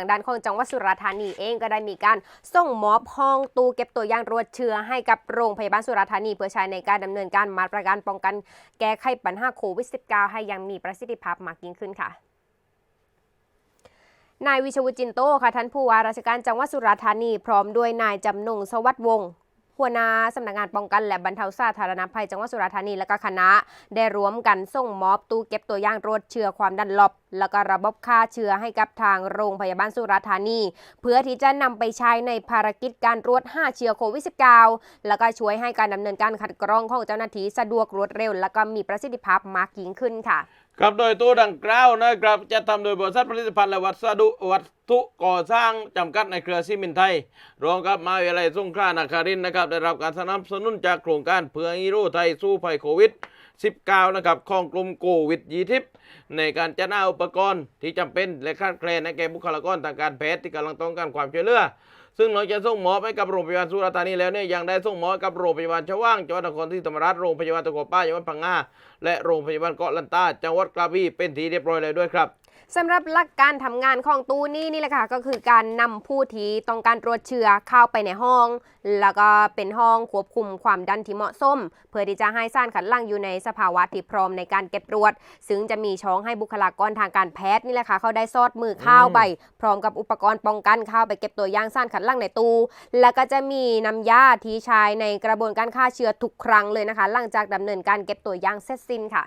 ทางด้านของจังหวัดสุราษฎร์ธานีเองก็ได้มีการส่งมอบห้องตู้เก็บตัวอย่างรวดเชื้อให้กับโรงพยาบาลสุราษฎร์ธานี เพื่อใช้ในการดำเนินการมาตรการป้องกันแก้ไขปัญหาโควิด -19 ให้ยังมีประสิทธิภาพมากยิ่งขึ้นค่ะนายวิชวุจินโตค่ะท่านผู้ว่าราชการจังหวัดสุราษฎร์ธานีพร้อมด้วยนายจำนงสวัสดิ์วงศ์ หัวหน้าสำนักงานป้องกันและบรรเทาสาธารณภัยจังหวัดสุราษฎร์ธานีและก็คณะ ได้รวมกันส่งมอบตู้เก็บตัวอย่างรวดเชื้อความดันลบ แล้วก็ระบบฆ่าเชื้อให้กับทางโรงพยาบาลสุราษฎร์ธานี เพื่อที่จะนำไปใช้ในภารกิจการตรวจหาเชื้อโควิด -19 แล้วก็ช่วยให้การดำเนินการคัดกรองของเจ้าหน้าที่สะดวกรวดเร็ว และก็มีประสิทธิภาพมากยิ่งขึ้นค่ะ ครับโดยตู้ดังกล่าวนะครับจะทำโดยบริษัทผลิตภัณฑ์และวัสดุวัตถุก่อสร้างจำกัดในเครือซีมินไทยรวมกับมหาวิทยาลัยสงขลานครินทร์นะครับได้รับการสนับสนุนจากโครงการเพื่อฮีโร่ไทยสู้ภัยโควิด 19 นะครับของกลุ่มโควิดยีทิปในการจัดหาอุปกรณ์ที่จำเป็นและคาดแคลนในแก่บุคลากรทางการแพทย์ที่กำลังต้องการความช่วยเหลือซึ่งหลังจากส่งหมอบให้กับโรงพยาบาลสุราษฎร์ธานีแล้วเนี่ยยังได้ส่งหมอบกับโรงพยาบาลชว่างจังหวัดนครศรีธรรมราชโรงพยาบาลตะกัวป้าจังหวัดพังงาและโรงพยาบาลเกาะลันตาจังหวัดกระบี่เป็นทีเรียบร้อยเลยด้วยครับ สำหรับหลักการทำงานของตู้นี้นี่แหละค่ะก็คือการนำผู้ที่ต้องการตรวจเชื้อเข้าไปในห้อง แล้วก็เป็นห้องควบคุมความดันที่เหมาะสมเพื่อที่จะให้สารขัดหลั่งอยู่ในสภาวะที่พร้อมในการเก็บตรวจ ซึ่งจะมีช่องให้บุคลากรทางการแพทย์นี่แหละค่ะเขาได้ซอดมือเข้าไป พร้อมกับอุปกรณ์ป้องกันเข้าไปเก็บตัวอย่างสารขัดหลั่งในตู้ แล้วก็จะมีน้ำยาที่ใช้ในกระบวนการฆ่าเชื้อทุกครั้งเลยนะคะ หลังจากดำเนินการเก็บตัวอย่างเสร็จสิ้นค่ะ